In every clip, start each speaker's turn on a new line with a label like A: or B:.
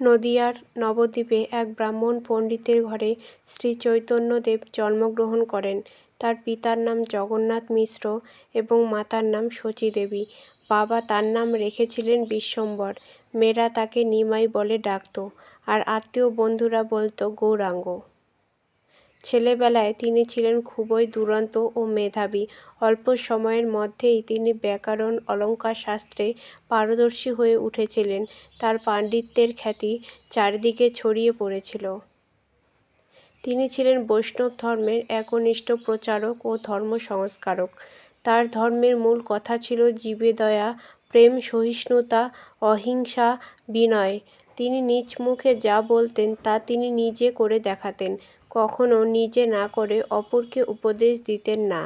A: নদিয়ার নবদ্বীপে এক ব্রাহ্মণ পণ্ডিতের ঘরে শ্রী চৈতন্যদেব জন্মগ্রহণ করেন। তার পিতার নাম জগন্নাথ মিশ্র এবং মাতার নাম শচী দেবী বাবা তার নাম রেখেছিলেন বিশ্বম্বর। মেয়েরা তাকে নিমাই বলে ডাকত। আর আত্মীয় বন্ধুরা বলতো গৌরাঙ্গ। ছেলেবেলায় তিনি ছিলেন খুবই দুরন্ত ও মেধাবী। অল্প সময়ের মধ্যেই তিনি ব্যাকরণ অলঙ্কার শাস্ত্রে পারদর্শী হয়ে উঠেছিলেন। তার পাণ্ডিত্যের খ্যাতি চারিদিকে ছড়িয়ে পড়েছিল। তিনি ছিলেন বৈষ্ণব ধর্মের একনিষ্ঠ প্রচারক ও ধর্ম সংস্কারক। তার ধর্মের মূল কথা ছিল জীবে দয়া প্রেম, সহিষ্ণুতা, অহিংসা, বিনয়। তিনি নিজ মুখে যা বলতেন তা তিনি নিজে করে দেখাতেন। কখনো নিজে না করে অপরকে উপদেশ দিতেন না।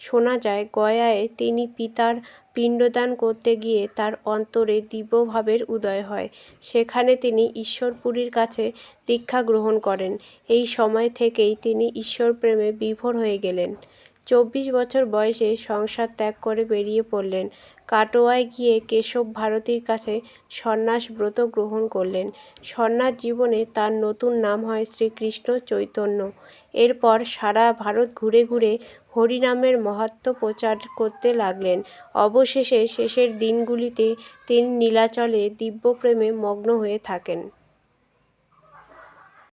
A: শোনা যায়, গয়ায় তিনি পিতার পিণ্ডদান করতে গিয়ে তার অন্তরে দিব্যভাবের উদয় হয়। সেখানে তিনি ঈশ্বরপুরীর কাছে দীক্ষা গ্রহণ করেন। এই সময় থেকেই তিনি ঈশ্বর প্রেমে বিভোর হয়ে গেলেন। চব্বিশ বছর বয়সে সংসার ত্যাগ করে বেরিয়ে পড়লেন। কাটোয়ায় গিয়ে কেশব ভারতীর কাছে সন্ন্যাস ব্রত গ্রহণ করলেন। সন্ন্যাস জীবনে তার নতুন নাম হয় শ্রীকৃষ্ণ চৈতন্য। এরপর সারা ভারত ঘুরে ঘুরে হরিনামের মহাত্ম প্রচার করতে লাগলেন। অবশেষে শেষের দিনগুলিতে তিনি নীলাচলে দিব্যপ্রেমে মগ্ন হয়ে থাকেন।